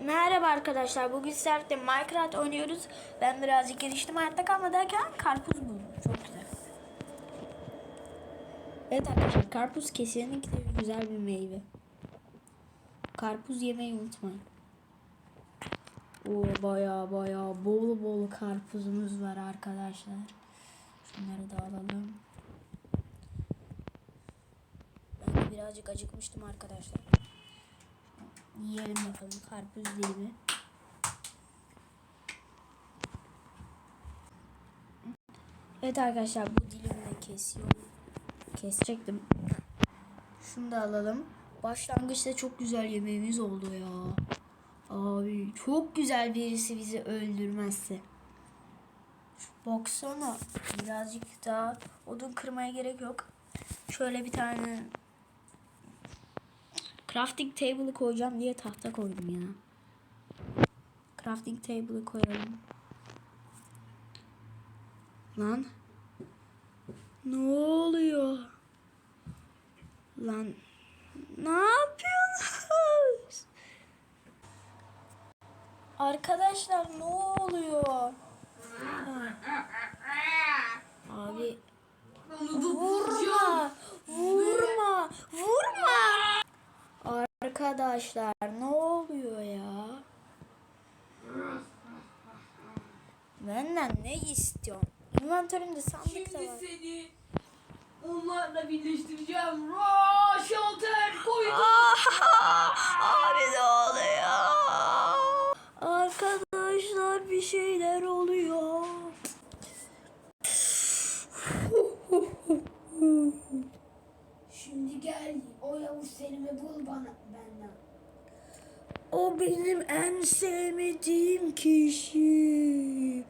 Merhaba arkadaşlar. Bugün sizlerle Minecraft oynuyoruz. Ben birazcık geliştim hayatta kalma derken karpuz buldum. Çok güzel. Evet arkadaşlar karpuz kesinlikle güzel bir meyve. Karpuz yemeyi unutmayın. Oo baya baya bol bol karpuzumuz var arkadaşlar. Şunları da alalım. Ben de birazcık acıkmıştım arkadaşlar. Yiyelim bakalım karpuz dilimi. Evet arkadaşlar bu dilimi de kesiyorum. Kesecektim. Şunu da alalım. Başlangıçta çok güzel yemeğimiz oldu ya. Abi çok güzel birisi bizi öldürmezse. Baksana birazcık daha odun kırmaya gerek yok. Şöyle bir tane Crafting table'ı koyacağım diye tahta koydum ya. Crafting table'ı koyalım. Lan. Ne oluyor? Lan. Ne yapıyorsunuz? Arkadaşlar ne oluyor? Abi vurma. Vurma. Arkadaşlar ne oluyor ya? Benden ne istiyorsun? İnventörümde sandık da Şimdi var. seni onlarla birleştireceğim. Ra şalter koydum. Abi ne oluyor? Arkadaşlar bir şeyler oluyor. Şimdi gel Selim'i bul bana benden. O benim en sevmediğim kişi.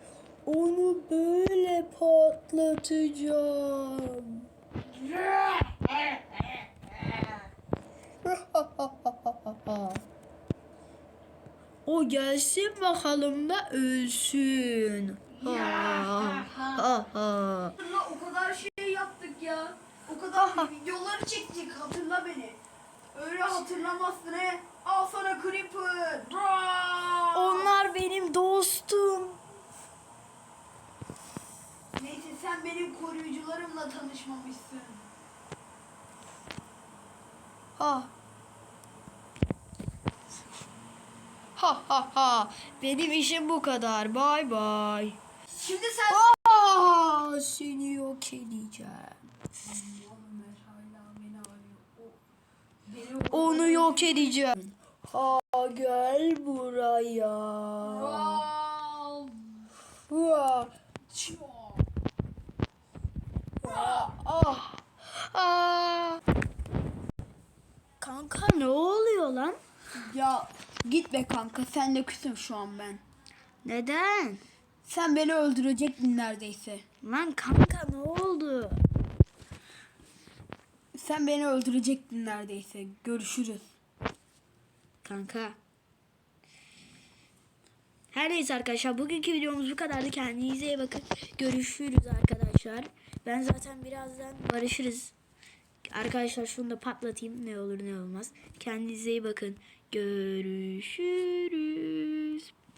Onu böyle patlatacağım. o gelsin bakalım da ölsün. Ha, ha, ha. Hatırla o kadar şey yaptık ya. O kadar videoları çektik hatırla beni. Öyle hatırlamazsın he. Al sana Creeper. Onlar benim dostum. Neyse sen benim koruyucularımla tanışmamışsın. Ha. Ha ha ha. Benim işim bu kadar. Bay bay. Şimdi sen... Aa, seni yok edeceğim. Ömer hala beni arıyor. O- Beni Onu yok edeceğim. Ha gel buraya. Ra! Vaa. Ah. Ah. Kanka ne oluyor lan? Ya gitme kanka sen de küsüm şu an ben. Neden? Sen beni öldürecektin neredeyse. Lan kanka ne oldu? Sen beni öldürecektin neredeyse. Görüşürüz. Kanka. Her neyse arkadaşlar bugünkü videomuz bu kadardı. Kendinize iyi bakın. Görüşürüz arkadaşlar. Ben zaten birazdan barışırız. Arkadaşlar şunu da patlatayım. Ne olur ne olmaz. Kendinize iyi bakın. Görüşürüz.